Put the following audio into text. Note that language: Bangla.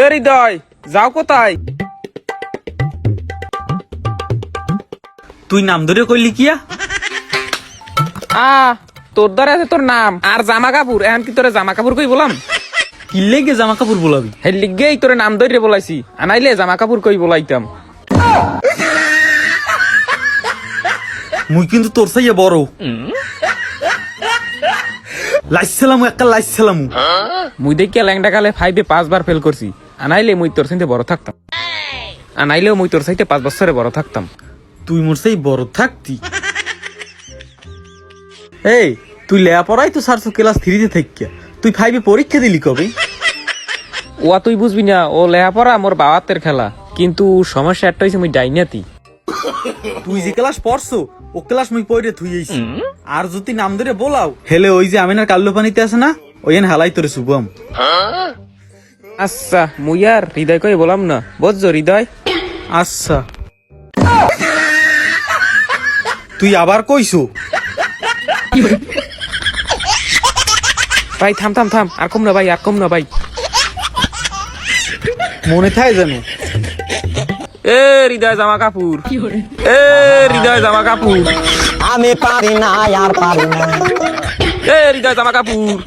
এ হৃদয় যাও কোথায়? তুই নাম ধরে কইলি কিয়া? আ তোর দ্বারা আছে তোর নাম। আর জামা কাপড় এখন কি তোরে জামা কাপড় কই বলাম? কিল্লে গে জামা কাপড় বলাবি হে লিগেই তোরে নাম ধরে বলাইছি। আনাইলে জামা কাপড় কই বলাইতাম? মুই কিন্তু তোর সাইয়ে বড়। লাইছিলাম একটা লাইছিলাম মুই দেখি ল্যাংডা কালে ফাইভে পাঁচবার ফেল করছি। আনাইলে মুই তোর সাথে বড় থাকতাম। আনাইলেও মুই তোর সাথে পাঁচ বছরে বড় থাকতাম। তুই মোর সেই বড় থাকতি। এই তুই লেয়া পড়াই তো সারছো ক্লাস থ্রিতে থাকিয়া। তুই ফাইভে পরীক্ষা দিলি কবে? ওয়া তুই বুঝবি না ও লেহাপড়া মোর বাবাতের খেলা। কিন্তু সমস্যা একটা হয়েছে মুই ডাইনাতি তুই যে ক্লাস পড়ছো ও ক্লাস মুই পড়ে থুই আইছি আর যদি নাম ধরে বলাও হেলে ওই যে আমিনার কাল্লো পানিতে আছে না ওই হালাই তোরে শুভম। আচ্ছা মুই আর হৃদয় কই বলাম না। বুঝছ হৃদয়। আচ্ছা। তুই আবার কইছো? ভাই থাম থাম থাম। আর কম না ভাই আর কম না ভাই। মনে থাকে জানো এ হৃদয় জামা কাপুর এ হৃদয় জামা কাপড়। আমি পারি না আর পারি না। এ হৃদয় জামা কাপড়।